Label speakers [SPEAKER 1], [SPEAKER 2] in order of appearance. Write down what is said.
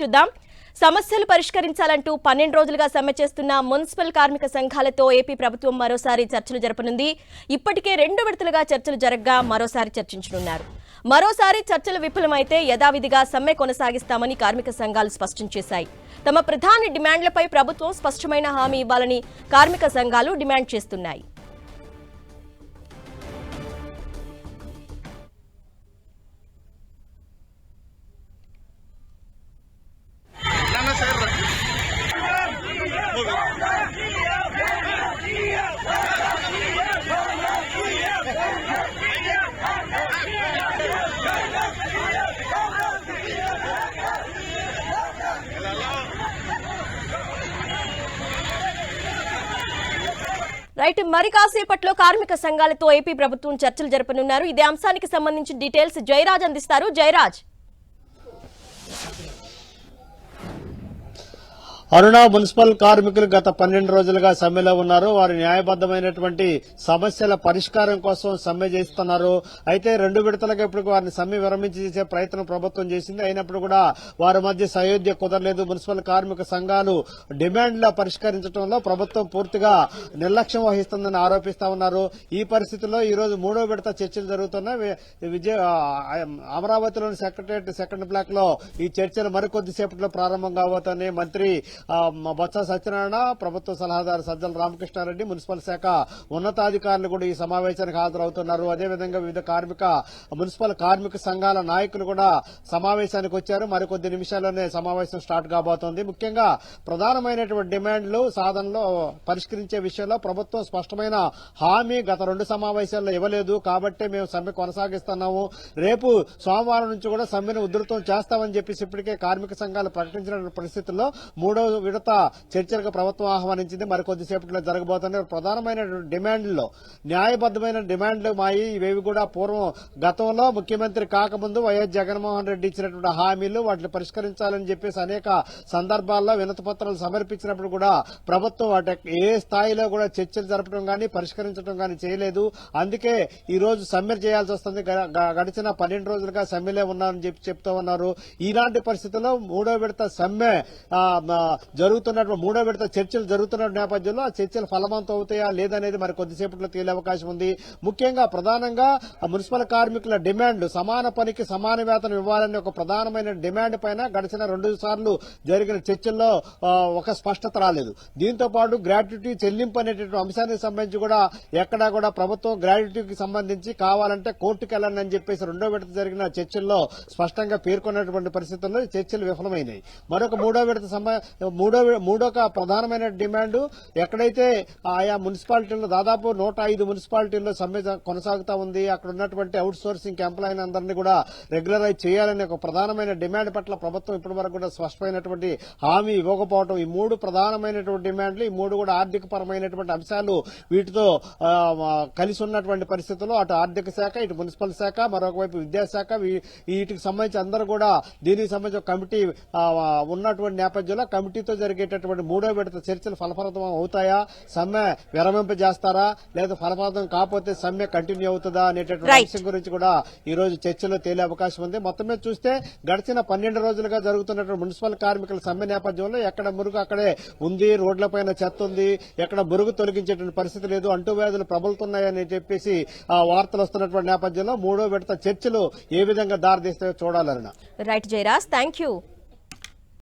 [SPEAKER 1] చూద్దాం. సమస్యలు పరిష్కరించాలంటూ పన్నెండు రోజులుగా సమ్మె చేస్తున్న మున్సిపల్ కార్మిక సంఘాలతో ఏపీ ప్రభుత్వం మరోసారి చర్చలు జరపనుంది. ఇప్పటికే రెండు విడతలుగా చర్చలు జరగగా మరోసారి చర్చించనున్నారు. మరోసారి చర్చలు విఫలమైతే యథావిధిగా సమ్మె కొనసాగిస్తామని కార్మిక సంఘాలు స్పష్టం చేశాయి. తమ ప్రధాన డిమాండ్లపై ప్రభుత్వం స్పష్టమైన హామీ ఇవ్వాలని కార్మిక సంఘాలు డిమాండ్ చేస్తున్నాయి. రైట్ మరి కాసేపట్లో కార్మిక సంఘాలతో ఏపీ ప్రభుత్వం చర్చలు జరపనున్నారు. ఇదే అంశానికి సంబంధించి డీటెయిల్స్ జయరాజ్ అందిస్తారు. జయరాజ్.
[SPEAKER 2] అరుణ మున్సిపల్ కార్మికులు గత పన్నెండు రోజులుగా సమ్మెలో ఉన్నారు. వారు న్యాయబద్దమైనటువంటి సమస్యల పరిష్కారం కోసం సమ్మె చేస్తున్నారు. అయితే రెండు విడతలకు ఇప్పుడు వారిని సమ్మె విరమించి చేసే ప్రయత్నం ప్రభుత్వం చేసింది. అయినప్పుడు కూడా వారి మధ్య సయోధ్య కుదరలేదు. మున్సిపల్ కార్మిక సంఘాలు డిమాండ్ల పరిష్కరించడంలో ప్రభుత్వం పూర్తిగా నిర్లక్ష్యం వహిస్తుందని ఆరోపిస్తా ఉన్నారు. ఈ పరిస్థితుల్లో ఈ రోజు మూడో విడత చర్చలు జరుగుతున్నాయి. వి- విజయ అమరావతిలోని సెక్రటరియట్ సెకండ్ బ్లాక్లో ఈ చర్చలు మరికొద్దిసేపట్లో ప్రారంభం కాబోతున్నాయి. మంత్రి బొత్స సత్యనారాయణ ప్రభుత్వ సలహాదారు సజ్జల రామకృష్ణారెడ్డి మున్సిపల్ శాఖ ఉన్నతాధికారులు కూడా ఈ సమావేశానికి హాజరవుతున్నారు. అదేవిధంగా వివిధ కార్మిక మున్సిపల్ కార్మిక సంఘాల నాయకులు కూడా సమావేశానికి వచ్చారు. మరికొద్ది నిమిషాల్లోనే సమావేశం స్టార్ట్ కాబోతోంది. ముఖ్యంగా ప్రధానమైనటువంటి డిమాండ్లు సాధనలో పరిష్కరించే విషయంలో ప్రభుత్వం స్పష్టమైన హామీ గత రెండు సమావేశాల్లో ఇవ్వలేదు. కాబట్టే మేము సమ్మె కొనసాగిస్తున్నాము. రేపు సోమవారం నుంచి కూడా సమ్మెను ఉధృతం చేస్తామని చెప్పేసి ఇప్పటికే కార్మిక సంఘాలు ప్రకటించిన పరిస్థితుల్లో మూడో విడత చర్చలకు ప్రభుత్వం ఆహ్వానించింది. మరికొద్దిసేపట్లో జరగబోతున్న ప్రధానమైన డిమాండ్లో న్యాయబద్దమైన డిమాండ్లు మాయి. ఇవేవి కూడా పూర్వం గతంలో ముఖ్యమంత్రి కాకముందు వైఎస్ జగన్మోహన్ రెడ్డి ఇచ్చినటువంటి హామీలు వాటిని పరిష్కరించాలని చెప్పేసి అనేక సందర్భాల్లో వినతిపత్రాలు సమర్పించినప్పుడు కూడా ప్రభుత్వం వాటి ఏ స్థాయిలో కూడా చర్చలు జరపడం కానీ పరిష్కరించడం కానీ చేయలేదు. అందుకే ఈ రోజు సమ్మె చేయాల్సి వస్తుంది. గ- గడిచిన పన్నెండు రోజులుగా సమ్మెలే ఉన్నారని చెప్పి చెప్తూ ఉన్నారు. ఇలాంటి పరిస్థితుల్లో మూడో విడత సమ్మె ఆ, జరుగుతున్నటువంటి మూడో విడత చర్చలు జరుగుతున్న నేపథ్యంలో ఆ చర్చలు ఫలవంతం అవుతాయా లేదనేది మరి కొద్దిసేపట్లో తేలే అవకాశం ఉంది. ముఖ్యంగా ప్రధానంగా మున్సిపల్ కార్మికుల డిమాండ్ సమాన పనికి సమాన వేతనం ఇవ్వాలనే ఒక ప్రధానమైన డిమాండ్ పైన గడిచిన రెండు సార్లు జరిగిన చర్చల్లో ఒక స్పష్టత రాలేదు. దీంతో పాటు గ్రాట్యుటీ చెల్లింపు అనేటువంటి అంశానికి సంబంధించి కూడా ఎక్కడా కూడా ప్రభుత్వం గ్రాట్యుటీకి సంబంధించి కావాలంటే కోర్టుకు వెళ్ళండి అని చెప్పేసి రెండో విడత జరిగిన చర్చల్లో స్పష్టంగా పేర్కొన్నటువంటి పరిస్థితుల్లో చర్చలు విఫలమైనాయి. మరొక మూడో విడత మూడో మూడో ప్రధానమైన డిమాండ్ ఎక్కడైతే ఆయా మున్సిపాలిటీల్లో దాదాపు నూట ఐదు మున్సిపాలిటీల్లో సమ్మె కొనసాగుతా ఉంది అక్కడ ఉన్నటువంటి అవుట్ సోర్సింగ్ ఎంప్లాయీని అందరినీ కూడా రెగ్యులరైజ్ చేయాలనే ఒక ప్రధానమైన డిమాండ్ పట్ల ప్రభుత్వం ఇప్పటి వరకు కూడా స్పష్టమైనటువంటి హామీ ఇవ్వకపోవడం ఈ మూడు ప్రధానమైనటువంటి డిమాండ్లు ఈ మూడు కూడా ఆర్థిక పరమైనటువంటి అంశాలు వీటితో కలిసి ఉన్నటువంటి పరిస్థితుల్లో అటు ఆర్థిక శాఖ ఇటు మున్సిపల్ శాఖ మరొకవైపు విద్యాశాఖ వీటికి సంబంధించి అందరూ కూడా దీనికి సంబంధించి కమిటీ ఉన్నటువంటి నేపథ్యంలో కమిటీ కమిటీతో జరిగేటటువంటి మూడో విడత చర్చలు ఫలప్రదం అవుతాయా? సమ్మె విరమింపజేస్తారా? లేదా ఫలప్రదం కాకపోతే సమ్మె కంటిన్యూ అవుతుందా? అనేటటువంటి. అంశం గురించి కూడా ఈ రోజు చర్చలో తేలే అవకాశం ఉంది. మొత్తం మీద చూస్తే గడిచిన పన్నెండు రోజులుగా జరుగుతున్నటువంటి మున్సిపల్ కార్మికుల సమ్మె నేపథ్యంలో ఎక్కడ మురుగు అక్కడే ఉంది. రోడ్లపైన చెత్త ఉంది. ఎక్కడ మురుగు తొలగించేటువంటి పరిస్థితి లేదు. అంటువ్యాధులు ప్రబలుతున్నాయని చెప్పేసి ఆ వార్తలు వస్తున్నటువంటి నేపథ్యంలో మూడో విడత చర్చలు ఏ విధంగా దారితీస్తాయో చూడాలన్న.
[SPEAKER 1] రైట్ జయరాజ్. Thank you